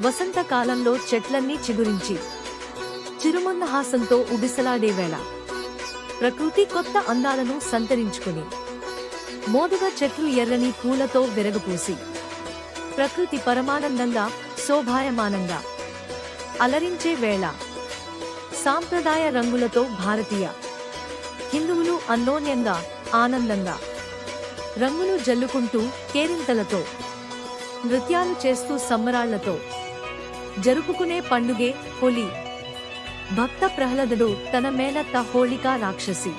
వసంతకాలంలో చెట్లన్నీ చిగురించి. చిరుమన్నహాసంతో ఉడిసలాడే వేళ. ప్రకృతి కొత్త అందాలను సంతరించుకుని. మోదుగా చెట్లు ఎర్రని పూలతో విరగపూసి. ప్రకృతి పరమానందంగా శోభాయమానంగా. అలరించే వేళ. సాంప్రదాయ రంగులతో భారతీయ. హిందువులు అన్యోన్యంగా ఆనందంగా. రంగులు జల్లుకుంటూ కేరింతలతో. నృత్యాలు చేస్తూ సంబరాళ్ళతో జరుపుకునే పండుగే హోలీ. భక్త ప్రహ్లాదుడు తన మేనత్త హోళికా రాక్షసి.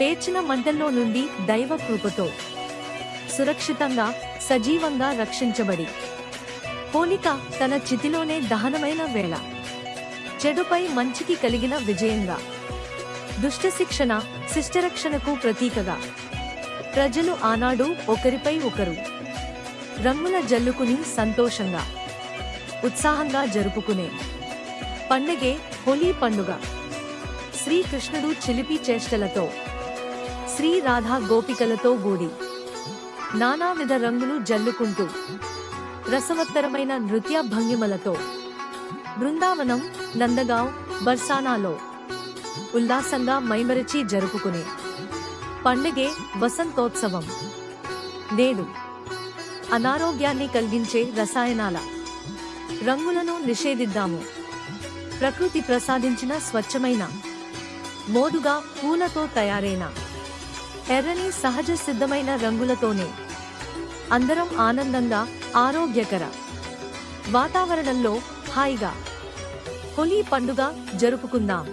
పేర్చిన మంటల్లో నుండి దైవ కృపతో సురక్షితంగా సజీవంగా రక్షించబడి. హోళిక తన చితిలోనే దహనమైన వేళ. చెడుపై మంచికి కలిగిన విజయంగా. దుష్ట శిక్షణ శిష్టరక్షణకు ప్రతీకగా. ప్రజలు ఆనాడు ఒకరిపై ఒకరు. రంగుల జల్లుకుని సంతోషంగా. ఉత్సాహంగా జరుపుకునే పండగే హోలీ పండుగ. శ్రీకృష్ణుడు చిలిపి చేష్టలతో శ్రీ రాధా గోపికలతో గూడి నానావిధ రంగులు జల్లుకుంటూ రసవత్తరమైన నృత్య భంగిమలతో బృందావనం నందగావ్ బర్సానాలో ఉల్లాసంగా మైమరచి జరుపుకునే పండగే వసంతోత్సవం. నేడు అనారోగ్యాన్ని కలిగించే రసాయనాల రంగులను నిషేధిద్దాము. ప్రకృతి ప్రసాదించిన స్వచ్ఛమైన మోదుగా పూలతో తయారైన ఎర్రని సహజ సిద్ధమైన రంగులతోనే అందరం ఆనందంగా ఆరోగ్యకర వాతావరణంలో హాయిగా హోలీ పండుగ జరుపుకుందాం.